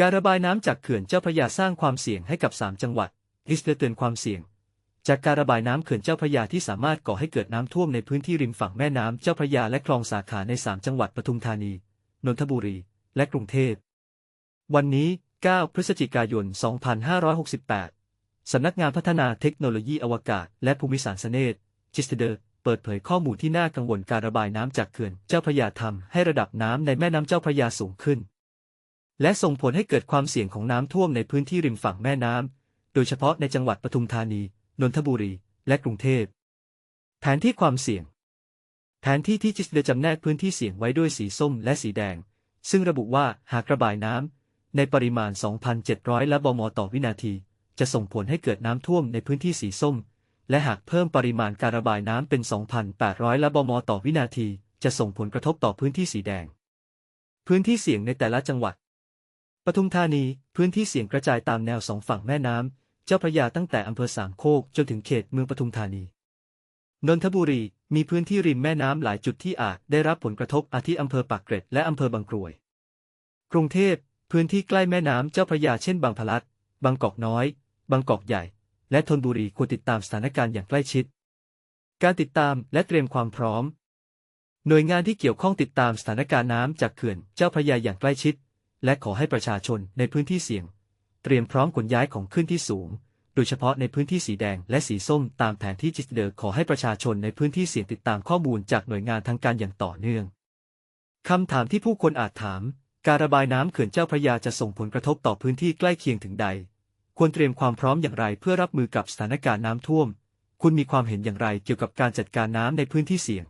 การระบายน้ำจากเขื่อนเจ้าพระยาสร้างความเสี่ยงให้กับ 3 จังหวัดลิสเตือนความเสี่ยง จากการระบายน้ำเขื่อนเจ้าพระยาที่สามารถก่อให้เกิดน้ำท่วมในพื้นที่ริมฝั่งแม่น้ำเจ้าพระยาและคลองสาขาใน 3 จังหวัดปทุมธานี นนทบุรี และกรุงเทพ วันนี้ 9 พฤศจิกายน 2568 สำนักงานพัฒนาเทคโนโลยีอวกาศ และภูมิสารสเนตจิสเดอร์เปิดเผยข้อมูลที่น่ากังวลการระบายน้ำจากเขื่อนเจ้าพระยาทำให้ระดับน้ำในแม่น้ำเจ้าพระยาสูงขึ้น และส่งผลให้เกิดความเสี่ยงของน้ำท่วมในพื้นที่ริมฝั่งแม่น้ำ โดยเฉพาะในจังหวัดปทุมธานี นนทบุรี และกรุงเทพ แผนที่ความเสี่ยง แผนที่ที่จิสเดจำแนกพื้นที่เสี่ยงไว้ด้วยสีส้มและสีแดง ซึ่งระบุว่าหากระบายน้ำในปริมาณ 2,700ละบมต่อวินาที จะส่งผลให้เกิดน้ำท่วมในพื้นที่สีส้ม และหากเพิ่มปริมาณการระบายน้ำเป็น 2,800ละบมต่อวินาที จะส่งผลกระทบต่อพื้นที่สีแดง พื้นที่เสี่ยงในแต่ละจังหวัด ปทุมธานี พื้นที่เสี่ยงกระจายตามแนวสองฝั่งแม่น้ำ เจ้าพระยาตั้งแต่อำเภอสามโคกจนถึงเขตเมืองปทุมธานี นนทบุรี มีพื้นที่ริมแม่น้ำหลายจุดที่อาจได้รับผลกระทบอาทิอำเภอปากเกร็ดและอำเภอบางกรวย กรุงเทพ พื้นที่ใกล้แม่น้ำเจ้าพระยาเช่นบางพลัด บางกอกน้อย บางกอกใหญ่ และธนบุรีควรติดตามสถานการณ์อย่างใกล้ชิด การติดตามและเตรียมความพร้อม หน่วยงานที่เกี่ยวข้องติดตามสถานการณ์น้ำจากเขื่อนเจ้าพระยาอย่างใกล้ชิด และขอให้ประชาชนในพื้นที่เสี่ยง เตรียมพร้อมขนย้ายของขึ้นที่สูง โดยเฉพาะในพื้นที่สีแดงและสีส้มตามแผนที่จิสเดอร์ขอให้ประชาชนในพื้นที่เสี่ยงติดตามข้อมูลจากหน่วยงานทางการอย่างต่อเนื่องคำถามที่ผู้คนอาจถาม การระบายน้ำเขื่อนเจ้าพระยาจะส่งผลกระทบต่อพื้นที่ใกล้เคียงถึงใด ควรเตรียมความพร้อมอย่างไรเพื่อรับมือกับสถานการณ์น้ำท่วม คุณมีความเห็นอย่างไรเกี่ยวกับการจัดการน้ำในพื้นที่เสี่ยง